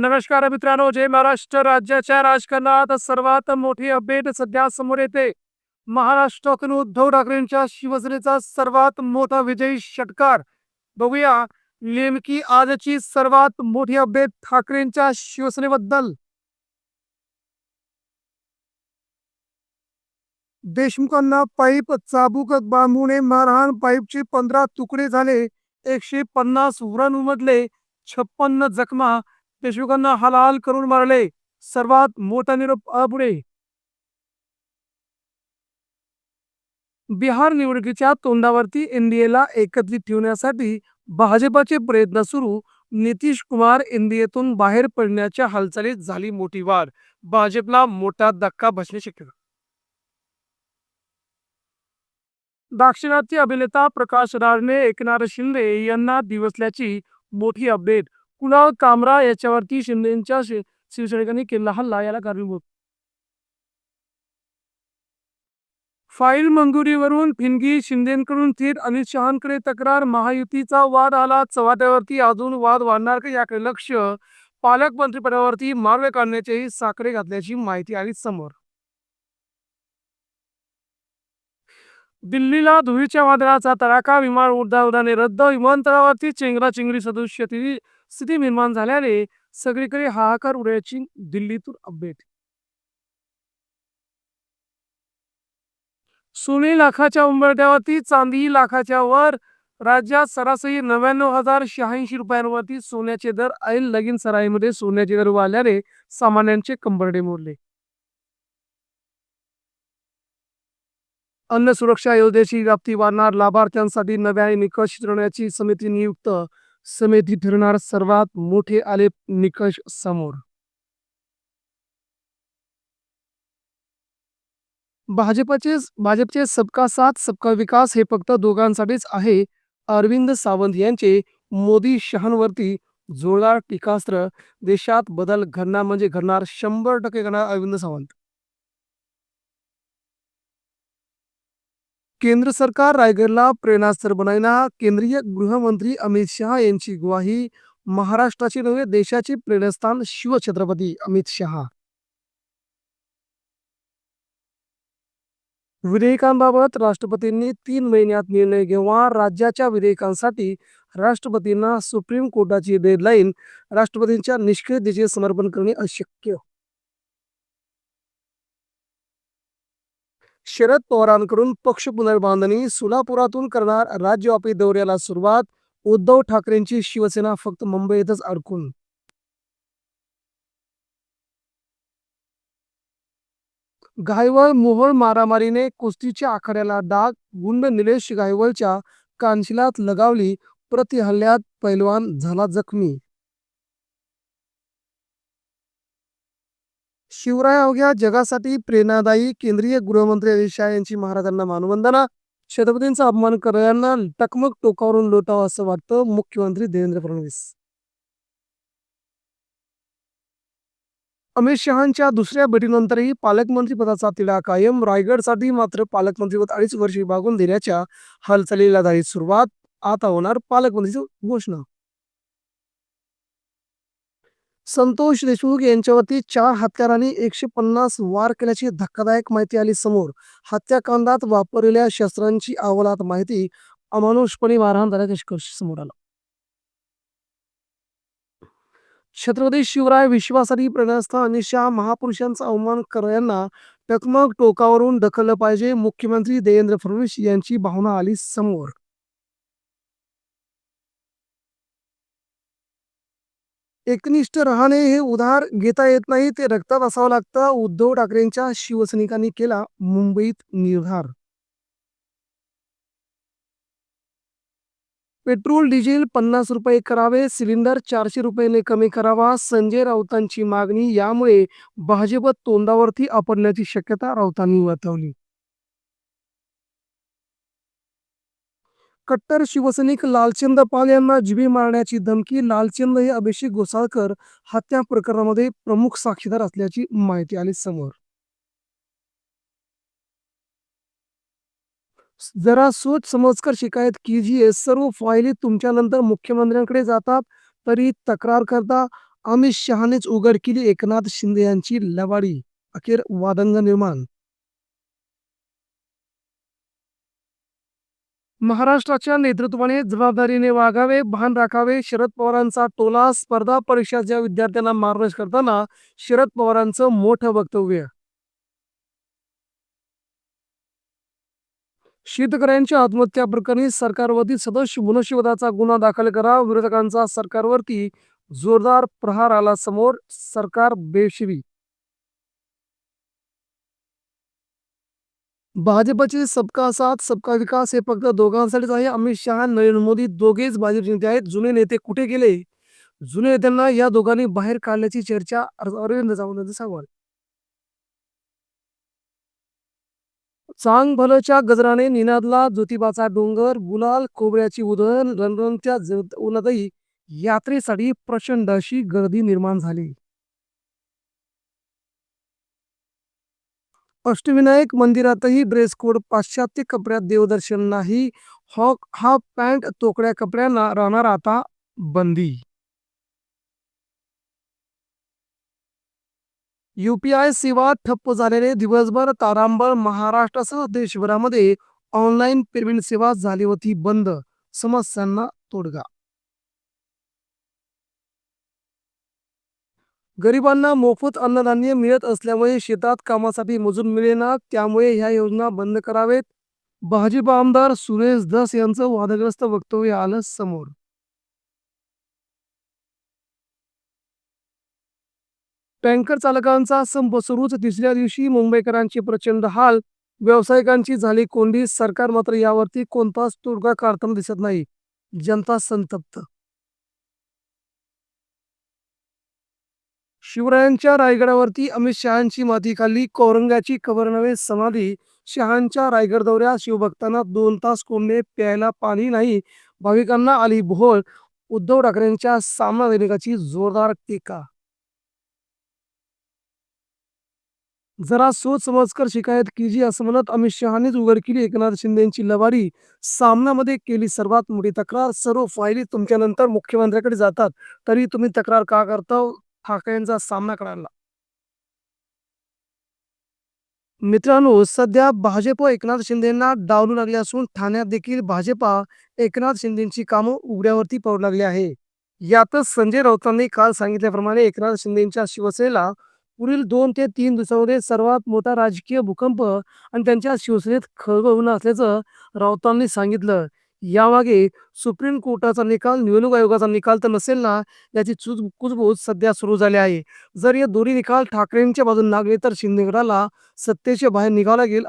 नमस्कार मित्रांनो जय महाराष्ट्र. राज्याच्या राजकारणात सर्वात मोठी अपडेट सध्या समोर येते. महाराष्ट्रातून उद्धव ठाकरेंच्या शिवसेनेचा सर्वात मोठा विजयी षटकार. बघूया नेमकी आजची सर्वात मोठी अपडेट ठाकरेंच्या शिवसेनेबद्दल. देशमुखांना पाईप चाबूक बांबूने मारहाण पाईपचे पंधरा तुकडे झाले एकशे पन्नास व्रण उमटले छप्पन्न जखमा देशमुखांना हलाल करून मारले. सर्वात मोठा निरोप अपुढे बिहार निवडणुकीच्या तोंडावरती एनडीएला एकत्रित ठेवण्यासाठी भाजपाचे प्रयत्न सुरू. नितीश कुमार एनडीएतून बाहेर पडण्याच्या हालचालीत झाली मोठी वाढ. भाजपला मोठा धक्का बसणे शक्य. दाक्षिणात्य अभिनेता प्रकाश राजने एकनाथ शिंदे यांना दिवसल्याची मोठी अपडेट. कुणाल कामरा याच्यावरती शिंदेच्या शि- शिवसैनिकांनी केलेला हल्ला याला कारणीभूत फाईल मंजुरीवरून फिनगी शिंदेकडून थेट अमित शहांकडे तक्रार महायुतीचा वाद आला चव्हाट्यावरती अजून वाद वाढणार का याकडे लक्ष? पालकमंत्रीपदावरती मार्ग काढण्याचेही साखरे घातल्याची माहिती आली समोर. दिल्लीला धुळीच्या वादळाचा तडाखा विमान उड्डाणे रद्द विमानतळावरती चेंगराचेंगरी सदृश्य स्थिती निर्माण झाल्याने सगळीकडे हाहाकार उडायची दिल्लीतून अपडेट. सोने लाखाच्या उंबरठ्यावरती चांदी लाखाच्या वर राज्यात सरासरी नव्याण्णव हजार शहाऐंशी रुपयांवरती सोन्याचे दर ऐन लगीन सराईमध्ये सोन्याचे दर वाढल्याने सामान्यांचे कंबरडे मोडले. अन्न सुरक्षा योजनेची व्याप्ती वाढणार लाभार्थ्यांसाठी नव्याने निकष ठरवण्याची समिती नियुक्त समिती ठरणार सर्वात मोठे आले निकष समोर. भाजपचे भाजपचे सबका साथ सबका विकास हे फक्त दोघांसाठीच आहे. अरविंद सावंत यांचे मोदी शहांवरती जोरदार टीकास्त्र देशात बदल घडणार म्हणजे घडणार शंभर टक्के घडणार अरविंद सावंत. केंद्र सरकार रायगडला प्रेरणास्त्र बनायना केंद्रीय गृहमंत्री अमित शहा यांची ग्वाही महाराष्ट्राचे नव्हे देशाचे प्रेरणास्थान शिवछत्रपती अमित शहा. विधेयकांबाबत राष्ट्रपतींनी तीन महिन्यात निर्णय घेऊन राज्याच्या विधेयकांसाठी राष्ट्रपतींना सुप्रीम कोर्टाची डेडलाईन राष्ट्रपतींच्या निष्क्रियतेचे समर्पण करणे अशक्य. शरद पवारांकडून पक्ष पुनर्बांधणी सोलापुरातून करणार राज्यव्यापी दौऱ्याला सुरुवात उद्धव ठाकरेंची शिवसेना फक्त मुंबईतच अडकून. घायवळ मोहोळ मारामारीने कुस्तीच्या आखाड्याला डाग गुंड निलेश घायवळच्या कानशिलात लगावली प्रतिहल्ल्यात पैलवान झाला जखमी. शिवराय अवघ्या जगासाठी प्रेरणादायी केंद्रीय गृहमंत्री अमित शहा यांची महाराजांना मानवंदना. छत्रपतींचा अपमान करणाऱ्यांना टकमक टोकावरून लोटावं असं वाटतं मुख्यमंत्री देवेंद्र फडणवीस. अमित शहांच्या दुसऱ्या भेटीनंतरही पालकमंत्री पदाचा तिढा कायम. रायगडसाठी मात्र पालकमंत्रीपद अडीच वर्ष विभागून देण्याच्या हालचालीला झाली सुरुवात. आता होणार पालकमंत्रीची घोषणा. संतोष देशमुख यांच्यावरती चार हत्यारांनी एकशे पन्नास वार केल्याची धक्कादायक माहिती आली समोर. हत्याकांडात वापरलेल्या शस्त्रांची अहवालात माहिती अमानुषपणे मारहाण झाल्याचे निष्कर्ष समोर आला. छत्रपती शिवराय विश्वासाठी प्रेरणास्थान आणि शहा महापुरुषांचा अवमान करणाऱ्यांना टकमक टोकावरून ढकललं पाहिजे मुख्यमंत्री देवेंद्र फडणवीस यांची भावना आली समोर. एकनिष्ठ राहणे हे उधार घेता येत नाही ते रक्तात असावं लागतं उद्धव ठाकरेंच्या शिवसैनिकांनी केला मुंबईत निर्धार. पेट्रोल डिझेल पन्नास रुपये करावे सिलेंडर चारशे रुपयाने कमी करावा संजय राऊतांची मागणी यामुळे भाजप तोंडावरती आपडण्याची शक्यता राऊतांनी वर्तवली. कट्टर शिवसैनिक लालचंद पाल यांना जिवे मारण्याची धमकी लालचंद हे अभिषेक गोसाळकर हत्या प्रकरणामध्ये प्रमुख साक्षीदार असल्याची माहिती आली समोर. जरा सोच समजकर शिकायत कीजिए सर्व फायली तुमच्यानंतर मुख्यमंत्र्यांकडे जातात तरी तक्रार करता अमित शहानेच उघड केली एकनाथ शिंदे यांची लवाडी अखेर वादंग निर्माण महाराष्ट्राच्या नेतृत्वाने जबाबदारीने वागावे भान राखावे शरद पवारांचा टोला स्पर्धा परीक्षाच्या विद्यार्थ्यांना मार्गदर्श करताना शरद पवारांचं मोठं वक्तव्य. शेतकऱ्यांच्या आत्महत्या प्रकरणी सरकारवरती सदस्य मनुष्यवधाचा गुन्हा दाखल करा विरोधकांचा सरकारवरती जोरदार प्रहार आला समोर सरकार बेशिवी भाजपचे सबका साथ सबका विकास हे फक्त दोघांसाठीच आहे. अमित शहा नरेंद्र मोदी दोघेच भाजप नेते आहेत. जुने नेते कुठे गेले? जुने नेत्यांना या दोघांनी बाहेर काढल्याची चर्चा अरविंद सावंत सवाल चांग भलच्या गजराने निनादला ज्योतिबाचा डोंगर गुलाल खोबऱ्याची उधळण रणरणत्या उन्हातही यात्रेसाठी प्रचंड अशी गर्दी निर्माण झाली. अष्टविनायक मंदिरातही ड्रेस कोड पाश्चात्य कपड्यात देवदर्शन नाही. हॉक हाफ पॅन्ट तोकड्या कपड्यांना राहणार आता बंदी. यूपीआय सेवा ठप्प झालेले दिवसभर तारांबळ महाराष्ट्रासह देशभरामध्ये ऑनलाईन पेमेंट सेवा झाली होती बंद. समस्यांना तोडगा. गरिबांना मोफत अन्नधान्य मिळत असल्यामुळे शेतात कामासाठी मजूर मिळेना त्यामुळे ह्या योजना बंद करावेत. भाजप आमदार सुरेश धस यांचं वादग्रस्त वक्तव्य आलं समोर. टँकर चालकांचा संप सुरूच. तिसऱ्या दिवशी मुंबईकरांची प्रचंड हाल. व्यावसायिकांची झाली कोंडी. सरकार मात्र यावरती कोणताच तोडगा काढताना दिसत नाही. जनता संतप्त शिवरायांच्या रायगडावरती अमित शहांची माती खाल्ली. कौरंगाची कबर नव्हे समाधी. शहांच्या रायगड दौऱ्यात शिवभक्तांना दोन तास कोंबणे प्यायला पाणी नाही. भाविकांना आली भोळ. उद्धव ठाकरेंच्या सामना दैनिकाची जोरदार टीका. जरा सोच समजकर शिकायत कीजी असं म्हणत अमित शहानेच उघड केली एकनाथ शिंदेची लवारी सामनामध्ये केली सर्वात मोठी तक्रार. सर्व फायली तुमच्यानंतर मुख्यमंत्र्याकडे जातात. तरी तुम्ही तक्रार का करता ठाकरेंचा सामना करायला. मित्रांनो सध्या भाजप एकनाथ शिंदेना डावलू लागले असून ठाण्यात देखील भाजपा एकनाथ शिंदेची कामं उघड्यावरती पडू लागली आहे. यातच संजय राऊतांनी काल सांगितल्याप्रमाणे एकनाथ शिंदेच्या शिवसेनेला पुढील दोन ते तीन दिवसामध्ये सर्वात मोठा राजकीय भूकंप आणि त्यांच्या शिवसेनेत खळबळ होणार असल्याचं राऊतांनी सांगितलं. यामागे सुप्रीम कोर्टाचा निकाल निवडणूक आयोगाचा निकाल तर नसेल ना? याची चूज कुजबूज सध्या सुरू झाली आहे. जर या दोन्ही निकाल ठाकरेंच्या बाजूने लागले तर शिंदे गटाला सत्तेच्या बाहेर निघावं लागेल.